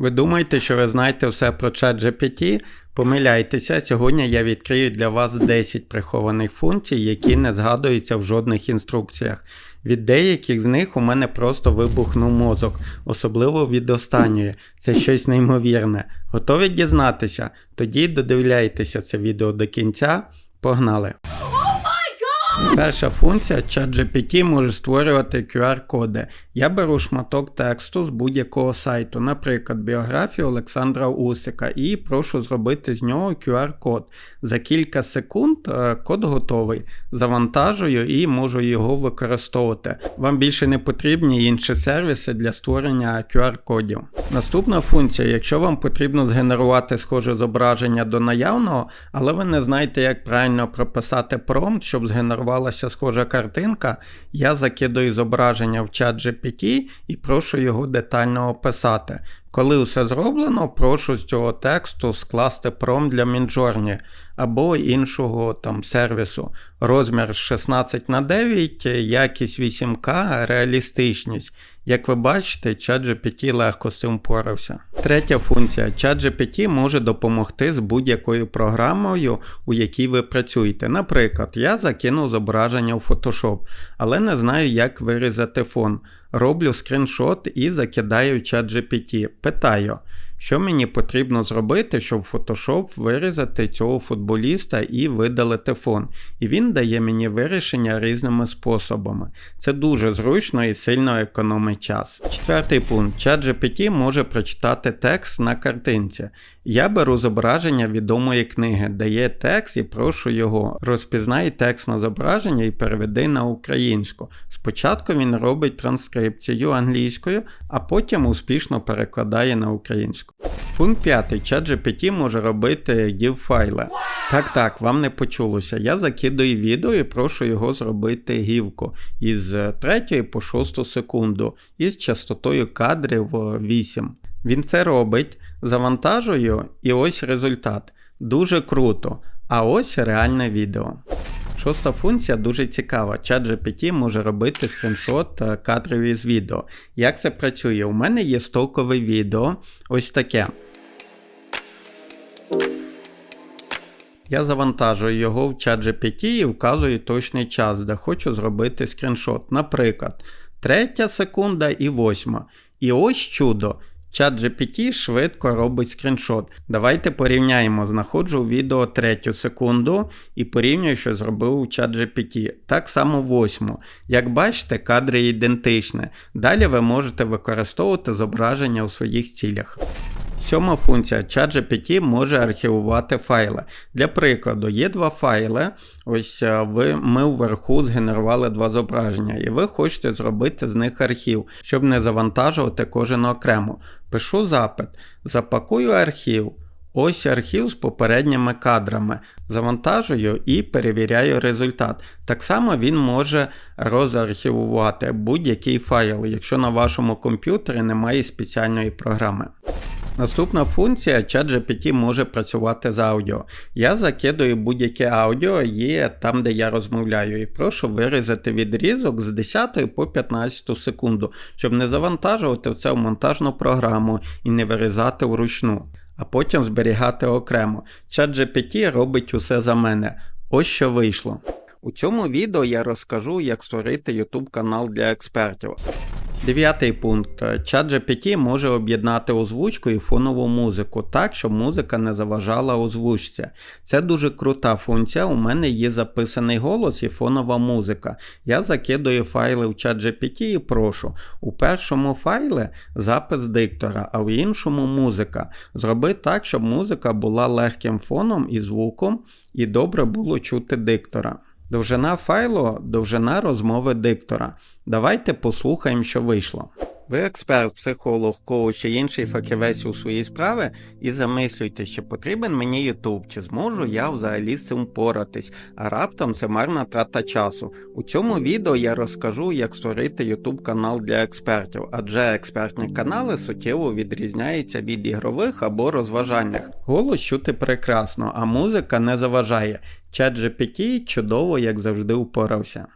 Ви думаєте, що ви знаєте все про ChatGPT? Помиляйтеся, сьогодні я відкрию для вас 10 прихованих функцій, які не згадуються в жодних інструкціях. Від деяких з них у мене просто вибухнув мозок, особливо від останньої. Це щось неймовірне. Готові дізнатися? Тоді додивляйтеся це відео до кінця. Погнали! Перша функція ChatGPT може створювати QR-коди. Я беру шматок тексту з будь-якого сайту, наприклад, біографію Олександра Усика, і прошу зробити з нього QR-код. За кілька секунд е, код готовий. Завантажую і можу його використовувати. Вам більше не потрібні інші сервіси для створення QR-кодів. Наступна функція, якщо вам потрібно згенерувати схоже зображення до наявного, але ви не знаєте, як правильно прописати промпт, щоб згенерувалася схожа картинка, я закидаю зображення в чат GPT і прошу його детально описати. Коли все зроблено, прошу з цього тексту скласти промпт для Midjourney або іншого там сервісу. Розмір 16 на 9, якість 8К, реалістичність. Як ви бачите, ChatGPT легко з цим впорався. Третя функція. ChatGPT може допомогти з будь-якою програмою, у якій ви працюєте. Наприклад, я закинув зображення у Photoshop, але не знаю, як вирізати фон. Роблю скріншот і закидаю чат ChatGPT. Питаю, що мені потрібно зробити, щоб в Photoshop вирізати цього футболіста і видалити фон. І він дає мені вирішення різними способами. Це дуже зручно і сильно економить час. Четвертий пункт. ChatGPT може прочитати текст на картинці. Я беру зображення відомої книги, дає текст і прошу його. Розпізнай текст на зображення і переведи на українську. Спочатку він робить транскрипцію англійською, а потім успішно перекладає на українську. Пункт 5. ChatGPT може робити GIF файли. Так, так, вам не почулося. Я закидую відео і прошу його зробити гівку із 3 по 6 секунду із частотою кадрів 8. Він це робить, завантажую, і ось результат. Дуже круто. А ось реальне відео. Шоста функція дуже цікава. ChatGPT може робити скріншот е, кадрів із відео. Як це працює? У мене є стокове відео, ось таке. Я завантажую його в ChatGPT і вказую точний час, де хочу зробити скріншот. Наприклад, 3 секунда і 8. І ось чудо. ChatGPT швидко робить скріншот. Давайте порівняємо. Знаходжу відео 3 секунду і порівнюю, що зробив у ChatGPT. Так само 8. Як бачите, кадри ідентичні. Далі ви можете використовувати зображення у своїх цілях. Сьома функція ChatGPT може архівувати файли. Для прикладу, є два файли. Ось е, ви, ми вверху згенерували два зображення, і ви хочете зробити з них архів, щоб не завантажувати кожен окремо. Пишу запит, запакую архів. Ось архів з попередніми кадрами. Завантажую і перевіряю результат. Так само він може розархівувати будь-який файл, якщо на вашому комп'ютері немає спеціальної програми. Наступна функція ChatGPT може працювати з аудіо. Я закидую будь-яке аудіо, є там, де я розмовляю, і прошу вирізати відрізок з 10 по 15 секунду, щоб не завантажувати це в монтажну програму і не вирізати вручну, а потім зберігати окремо. ChatGPT робить усе за мене. Ось що вийшло. У цьому відео я розкажу, як створити YouTube канал для експертів. Дев'ятий пункт. ChatGPT може об'єднати озвучку і фонову музику так, щоб музика не заважала озвучці. Це дуже крута функція. У мене є записаний голос і фонова музика. Я закидую файли в ChatGPT і прошу. У першому файлі запис диктора, а в іншому музика. Зроби так, щоб музика була легким фоном і звуком, і добре було чути диктора. Довжина файлу довжина розмови диктора. Давайте послухаємо, що вийшло. Ви експерт, психолог, коуч чи інший фахівець у своїй справі і замислюйте, чи потрібен мені YouTube, чи зможу я взагалі з цим поратись, а раптом це марна трата часу. У цьому відео я розкажу, як створити YouTube канал для експертів, адже експертні канали суттєво відрізняються від ігрових або розважальних. Голос чути прекрасно, а музика не заважає. ChatGPT чудово, як завжди, упорався.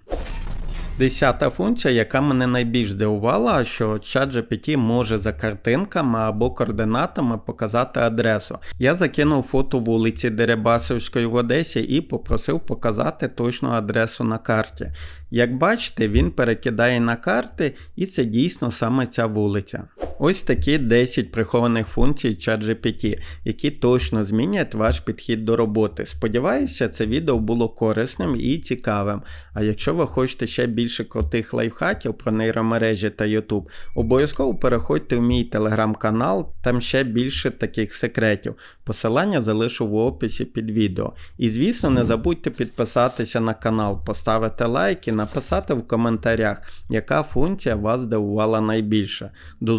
Десята функція, яка мене найбільш здивувала, що ChatGPT може за картинками або координатами показати адресу. Я закинув фото вулиці Дерибасовської в Одесі і попросив показати точну адресу на карті. Як бачите, він перекидає на карти, і це дійсно саме ця вулиця. Ось такі 10 прихованих функцій ChatGPT, які точно змінять ваш підхід до роботи. Сподіваюся, це відео було корисним і цікавим. А якщо ви хочете ще більше крутих лайфхаків про нейромережі та YouTube, обов'язково переходьте в мій телеграм-канал, там ще більше таких секретів. Посилання залишу в описі під відео. І звісно, не забудьте підписатися на канал, поставити лайк і написати в коментарях, яка функція вас здивувала найбільше. До